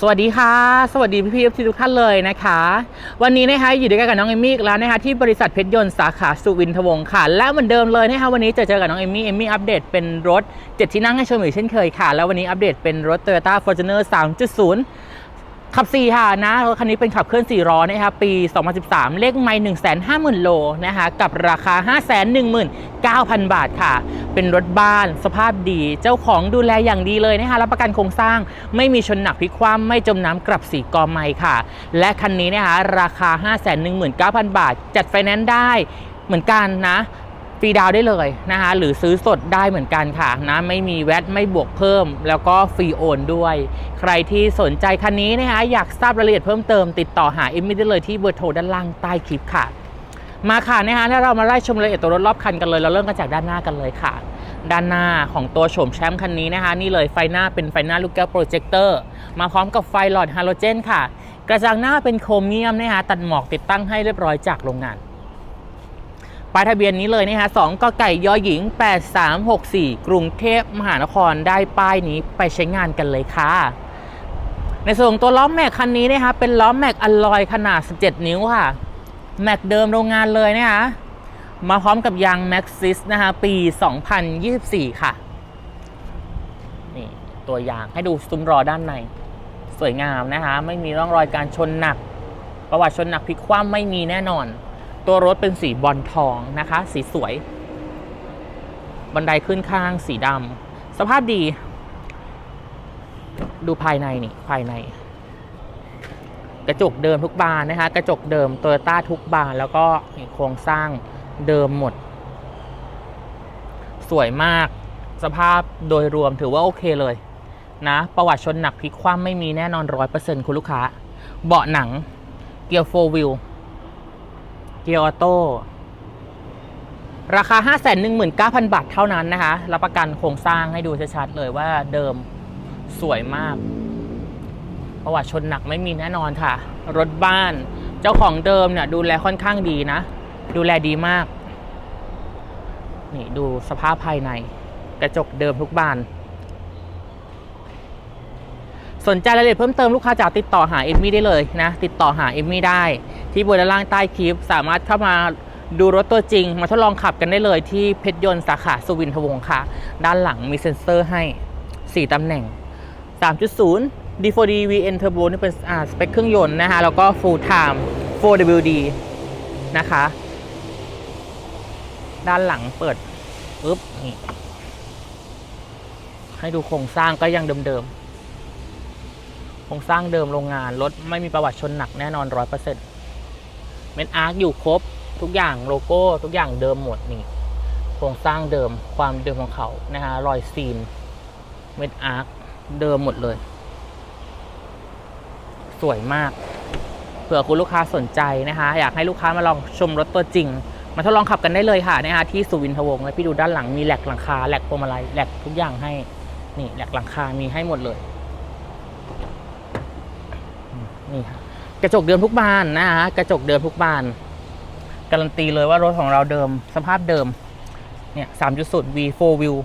สวัสดีค่ะ สวัสดีพี่พี่ๆทุกท่านเลยนะคะ วันนี้นะคะอยู่ด้วยกันกับน้องเอมี่อีกแล้วนะคะที่บริษัทเพชรยนต์สาขาสุวินทวงศ์ค่ะ และเหมือนเดิมเลยนะคะวันนี้จะเจอกับน้องเอมี่เอมี่อัปเดตเป็นรถ 7 ที่นั่งให้ชมอีกเช่นเคยค่ะ แล้ววันนี้อัปเดตเป็นรถ Toyota Fortuner 3.0 ขับ4ค่ะนะรถคันนี้เป็นขับเคลื่อน4ล้อนะคะปี 2013 เลขไม่150,000 โลนะคะกับราคา 519,000 บาทค่ะ เป็นรถบ้านสภาพดีเจ้าของดูแลอย่างดีเลยนะคะรับประกันโครงสร้างไม่มีชนหนักพิคว่ำไม่จมน้ำกลับสีกอไม้ค่ะ และคันนี้นะคะราคา 519,000 บาท จัดไฟแนนซ์ได้เหมือนกันนะ ฟรีดาวได้เลยนะคะหรือซื้อสดได้เหมือนกันค่ะนะไม่มีแวตไม่บวกเพิ่ม แล้วก็ฟรีโอนด้วย ใครที่สนใจคันนี้นะคะอยากทราบรายละเอียดเพิ่มเติมติดต่อหาเอมมี่ได้เลยที่เบอร์โทรด้านล่างใต้คลิปค่ะ มาค่ะนะคะถ้าเรามาไล่ชมรายละเอียดตัวรถรอบคันกันเลย เราเริ่มกันจากด้านหน้ากันเลยค่ะ ด้านหน้าของตัวโฉมแชมป์คันนี้นะคะนี่เลยไฟหน้าเป็นไฟหน้าลูกแก้วโปรเจคเตอร์มาพร้อมกับไฟหลอดฮาโลเจนค่ะ กระจังหน้าเป็นโครเมียมนะคะตัดหมอกติดตั้งให้เรียบร้อยจากโรงงาน ป้ายทะเบียนนี้เลยนะคะ2กไก่ยอหญิง 8364 กรุงเทพมหานครได้ป้ายนี้ไปใช้งานกันเลยค่ะ ในส่วนตัวล้อแม็กคันนี้นะคะเป็นล้อแม็กอลลอยขนาด 17 นิ้วค่ะ แม็กเดิมโรงงานเลยนะคะมาพร้อมกับยาง Maxxis นะคะปี 2024 ค่ะ นี่ตัวยางให้ดูซุ้มรอด้านใน สวยงามนะคะ ไม่มีร่องรอยการชนหนัก ประวัติชนหนักพลิกคว่ำไม่มีแน่นอน ตัวรถเป็นสีบอลทองนะคะ สีสวย บันไดขึ้นข้างสีดำสภาพดี ดูภายในนี่ภายใน กระจกเดิมทุกบานนะคะ กระจกเดิมโตโยต้าทุกบานแล้วก็โครงสร้างเดิมหมด สวยมาก สภาพโดยรวมถือว่าโอเคเลยนะ ประวัติชนหนักพลิกคว่ำไม่มีแน่นอนร้อยเปอร์เซ็นต์คุณลูกค้า เบาะหนังเกียร์โฟวิล เกียร์ออโต้ราคา 519,000 บาทเท่านั้นนะคะ รับประกันโครงสร้างให้ดูชัดๆเลยว่าเดิมสวยมาก ประวัติชนหนักไม่มีแน่นอนค่ะ รถบ้านเจ้าของเดิมเนี่ยดูแลค่อนข้างดีนะ ดูแลดีมาก นี่ดูสภาพภายใน กระจกเดิมทุกบาน สนใจรายละเอียดเพิ่มเติมลูกค้าจ๋าติดต่อหาเอมมี่ได้เลยนะ ติดต่อหาเอมมี่ได้ ที่บนด้านล่างใต้คลิป สามารถเข้ามาดูรถตัวจริง มาทดลองขับกันได้เลยที่เพชรยนต์สาขาสุวินทวงศ์ค่ะ ด้านหลังมีเซ็นเซอร์ให้ 4ตำแหน่ง 3.0 D4D VN Turbo นี่เป็นอ่าสเปคเครื่องยนต์นะคะแล้วก็ Full Time 4WD นะคะ ด้านหลังเปิดปึ๊บนี่ให้ดูโครงสร้างก็ยังเดิมๆ โครงสร้างเดิมโรงงานรถไม่มีประวัติชนหนักแน่นอนร้อยเปอร์เซ็นต์เมนอาร์คอยู่ครบทุกอย่างโลโก้ทุกอย่างเดิมหมดนี่โครงสร้างเดิมความเดิมของเขานะฮะรอยซีนเมนอาร์คเดิมหมดเลย สวยมากเผื่อคุณลูกค้าสนใจนะคะอยากให้ลูกค้ามาลองชมรถตัวจริง มาทดลองขับกันได้เลยค่ะนะคะที่สุวินทวงศ์และพี่ดูด้านหลังมีแหลกหลังคาแหลกพวงมาลัยแหลกทุกอย่างให้นี่แหลกหลังคามีให้หมดเลย นี่ค่ะกระจกเดิมทุกบานนะคะกระจกเดิมทุกบาน การันตีเลยว่ารถของเราเดิม สภาพเดิมเนี่ย3.0 V4 View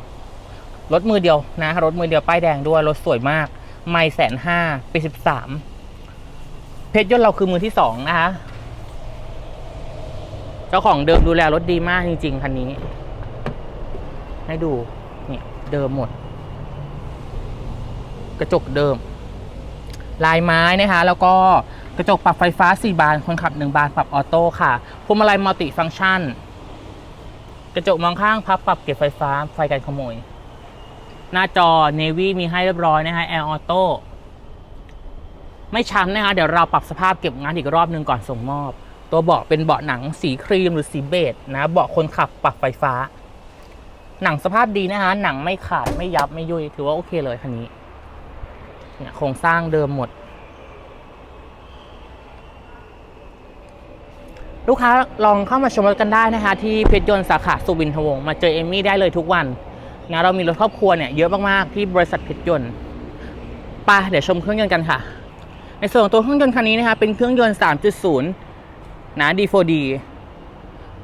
รถมือเดียวนะรถมือเดียวป้ายแดงด้วยรถสวยมาก ไม่แสนห้าปีสิบสามเพชรยนต์เราคือมือที่สองนะคะเจ้าของเดิมดูแลรถดีมากจริง ๆคันนี้ ให้ดูเนี่ยเดิมหมด กระจกเดิม ลายไม้นะคะ แล้วก็กระจกปรับไฟฟ้า 4 บาน คนขับ 1 บาน ปรับออโต้ค่ะพวงมาลัยมัลติฟังก์ชัน กระจกมองข้างพับปรับเก็บไฟฟ้า ไฟกันขโมย หน้าจอ Navy มีให้เรียบร้อยนะคะ Air Auto ไม่ช้ำนะคะ เดี๋ยวเราปรับสภาพเก็บงานอีกรอบหนึ่งก่อนส่งมอบ ตัวเบาะเป็นเบาะหนังสีครีมหรือสีเบจนะเบาะคนขับปรับไฟฟ้า หนังสภาพดีนะคะหนังไม่ขาดไม่ยับไม่ยุยถือว่าโอเคเลยคันนี้ เนี่ยโครงสร้างเดิมหมด ลูกค้าลองเข้ามาชมรถกันได้นะคะที่เพชรยนต์สาขาสุวินทวงศ์มาเจอเอมมี่ได้เลยทุกวันนะเรามีรถครอบครัวเนี่ยเยอะมากๆที่บริษัทเพชรยนต์ไปเดี๋ยวชมเครื่องยนต์กันค่ะ ในส่วนของตัวเครื่องยนต์คันนี้นะคะเป็นเครื่องยนต์ 3.0 นะ D4D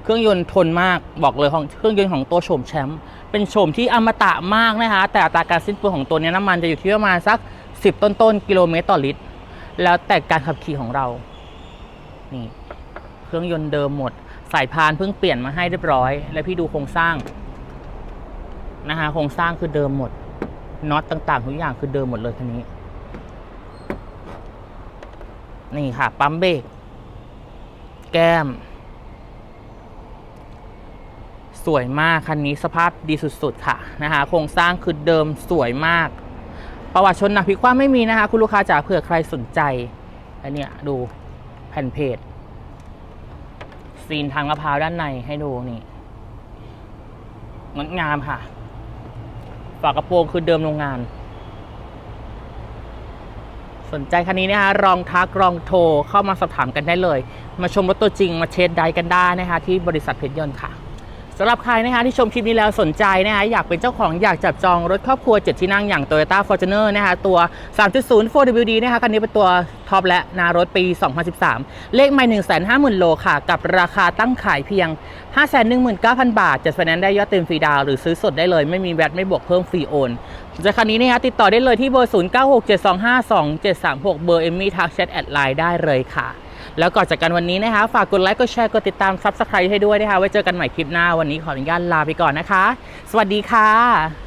เครื่องยนต์ทนมากบอกเลยของเครื่องยนต์ของตัวโฉมแชมป์เป็นโฉมที่อมตะมากนะคะ แต่อัตราการสิ้นเปลืองของตัวเนี้ยน้ำมันจะอยู่ที่ประมาณสัก 60ต้นต้นๆกิโลเมตรต่อลิตร แล้วแต่การขับขี่ของเรา นี่ เครื่องยนต์เดิมหมด สายพานเพิ่งเปลี่ยนมาให้เรียบร้อย แล้วพี่ดูโครงสร้างนะคะโครงสร้างคือเดิมหมดน็อตต่างๆทุกอย่างคือเดิมหมดเลยคันนี้ นี่ค่ะ ปั๊มเบรกแก้ม สวยมากคันนี้สภาพดีสุดๆค่ะนะคะโครงสร้างคือเดิมสวยมาก ประวัติชนหนักพลิกคว่ำไม่มีนะคะคุณลูกค้าจ๋าเผื่อใครสนใจอันเนี้ยดูแผ่นเพจซีนทางมะพร้าวด้านในให้ดูนี่งดงามค่ะ ฝากระโปรงคือเดิมโรงงาน สนใจคันนี้นะคะลองทักลองโทรเข้ามาสอบถามกันได้เลย มาชมรถตัวจริงมาเช็ดได้กันได้นะคะที่บริษัทเพชรยนต์ค่ะ สำหรับใครนะคะที่ชมคลิปนี้แล้วสนใจนะคะอยากเป็นเจ้าของอยากจับจองรถครอบครัว 7 ที่นั่งอย่าง Toyota Fortuner นะคะตัว 3.0 4WD นะคะคันนี้เป็นตัวท็อปและนารถปี 2013 เลขไม่ 150,000 โลค่ะ กับราคาตั้งขายเพียง 519,000 บาทจะไฟแนนซ์ได้ยอดเต็มฟรีดาว หรือซื้อสดได้เลยไม่มีแวตไม่บวกเพิ่มฟรีโอนจากคันนี้นะคะติดต่อได้เลยที่เบอร์ 0967252736 เบอร์เอมมี่ทักแชทแอดไลน์ได้เลยค่ะ แล้วก่อนจากกันวันนี้นะคะ ฝากกดไลค์กดแชร์กดติดตามซับสไครต์ให้ด้วยนะคะไว้เจอกันใหม่คลิปหน้าวันนี้ขออนุญาตลาไปก่อนนะคะ สวัสดีค่ะ